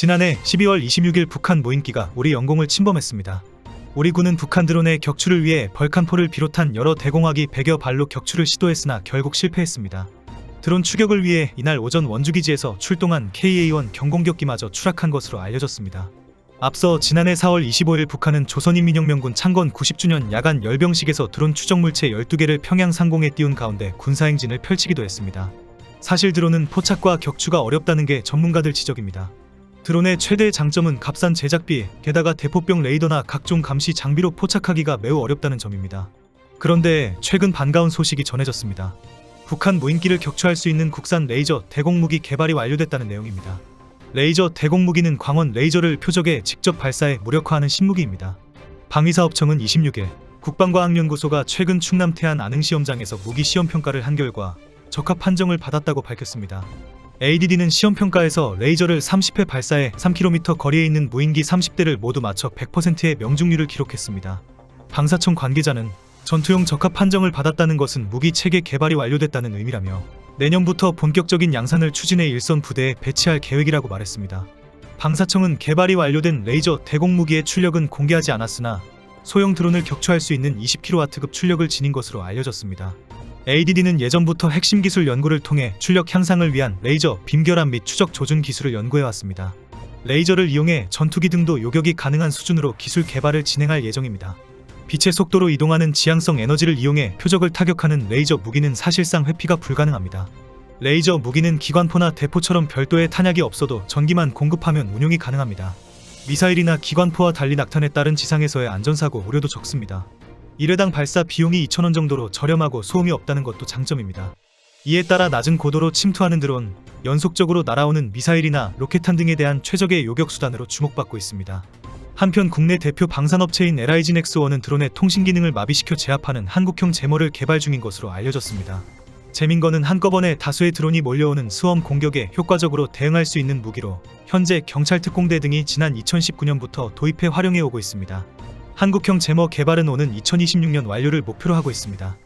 지난해 12월 26일 북한 무인기가 우리 영공을 침범했습니다. 우리 군은 북한 드론의 격추를 위해 벌칸포를 비롯한 여러 대공학이 100여 발로 격추를 시도했으나 결국 실패했습니다. 드론 추격을 위해 이날 오전 원주기지에서 출동한 KA-1 경공격기마저 추락한 것으로 알려졌습니다. 앞서 지난해 4월 25일 북한은 조선인민혁명군 창건 90주년 야간 열병식에서 드론 추적물체 12개를 평양 상공에 띄운 가운데 군사행진을 펼치기도 했습니다. 사실 드론은 포착과 격추가 어렵다는 게 전문가들 지적입니다. 드론의 최대 장점은 값싼 제작비, 게다가 대포병 레이더나 각종 감시 장비로 포착하기가 매우 어렵다는 점입니다. 그런데 최근 반가운 소식이 전해졌습니다. 북한 무인기를 격추할 수 있는 국산 레이저 대공무기 개발이 완료됐다는 내용입니다. 레이저 대공무기는 광원 레이저를 표적에 직접 발사해 무력화하는 신무기입니다. 방위사업청은 26일 국방과학연구소가 최근 충남 태안 안흥시험장에서 무기 시험 평가를 한 결과 적합 판정을 받았다고 밝혔습니다. ADD는 시험평가에서 레이저를 30회 발사해 3km 거리에 있는 무인기 30대를 모두 맞춰 100%의 명중률을 기록했습니다. 방사청 관계자는 전투용 적합 판정을 받았다는 것은 무기 체계 개발이 완료됐다는 의미라며 내년부터 본격적인 양산을 추진해 일선 부대에 배치할 계획이라고 말했습니다. 방사청은 개발이 완료된 레이저 대공무기의 출력은 공개하지 않았으나 소형 드론을 격추할 수 있는 20kW급 출력을 지닌 것으로 알려졌습니다. ADD는 예전부터 핵심 기술 연구를 통해 출력 향상을 위한 레이저 빔결합 및 추적 조준 기술을 연구해 왔습니다. 레이저를 이용해 전투기 등도 요격이 가능한 수준으로 기술 개발을 진행할 예정입니다. 빛의 속도로 이동하는 지향성 에너지를 이용해 표적을 타격하는 레이저 무기는 사실상 회피가 불가능합니다. 레이저 무기는 기관포나 대포처럼 별도의 탄약이 없어도 전기만 공급하면 운용이 가능합니다. 미사일이나 기관포와 달리 낙탄에 따른 지상에서의 안전사고 우려도 적습니다. 1회당 발사 비용이 2,000원 정도로 저렴하고 소음이 없다는 것도 장점입니다. 이에 따라 낮은 고도로 침투하는 드론, 연속적으로 날아오는 미사일이나 로켓탄 등에 대한 최적의 요격 수단으로 주목받고 있습니다. 한편 국내 대표 방산업체인 LIG넥스원은 드론의 통신 기능을 마비시켜 제압하는 한국형 제모를 개발 중인 것으로 알려졌습니다. 재민거는 한꺼번에 다수의 드론이 몰려오는 수험 공격에 효과적으로 대응할 수 있는 무기로 현재 경찰 특공대 등이 지난 2019년부터 도입해 활용해 오고 있습니다. 한국형 제모 개발은 오는 2026년 완료를 목표로 하고 있습니다.